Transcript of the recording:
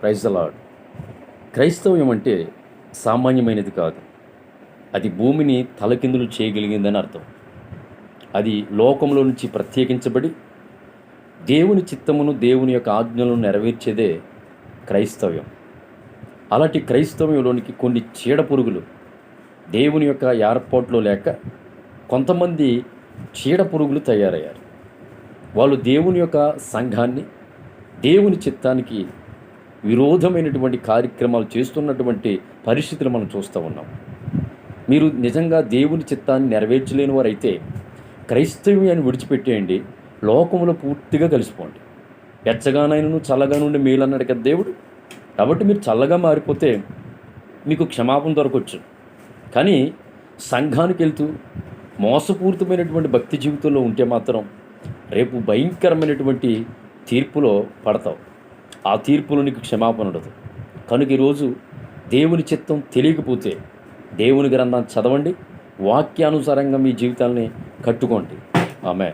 Praise అలాడ్ క్రైస్తవ్యం అంటే సామాన్యమైనది కాదు. అది భూమిని తలకిందులు చేయగలిగిందని అర్థం. అది లోకంలో నుంచి ప్రత్యేకించబడి దేవుని చిత్తమును దేవుని యొక్క ఆజ్ఞలను నెరవేర్చేదే క్రైస్తవ్యం. అలాంటి క్రైస్తవ్యంలోనికి కొన్ని చీడ పురుగులు దేవుని యొక్క ఏర్పాట్లో లేక కొంతమంది చీడ పురుగులు తయారయ్యారు. వాళ్ళు దేవుని యొక్క సంఘాన్ని దేవుని చిత్తానికి విరోధమైనటువంటి కార్యక్రమాలు చేస్తున్నటువంటి పరిస్థితులు మనం చూస్తూ ఉన్నాం. మీరు నిజంగా దేవుని చిత్తాన్ని నెరవేర్చలేని వారైతే క్రైస్తవ్యాన్ని విడిచిపెట్టేయండి లోకంలో పూర్తిగా కలిసిపోండి. ఎచ్చగానైనా చల్లగా నుండి మేలు అన్నాడు కదా దేవుడు. కాబట్టి మీరు చల్లగా మారిపోతే మీకు క్షమాపణ దొరకవచ్చు కానీ సంఘానికి వెళ్తూ మోసపూరితమైనటువంటి భక్తి జీవితంలో ఉంటే మాత్రం రేపు భయంకరమైనటువంటి తీర్పులో పడతావు. ఆ తీర్పులో నీకు క్షమాపణ ఉండదు. కనుక ఈరోజు దేవుని చిత్తం తెలియకపోతే దేవుని గ్రంథాన్ని చదవండి. వాక్యానుసారంగా మీ జీవితాల్ని కట్టుకోండి. ఆమె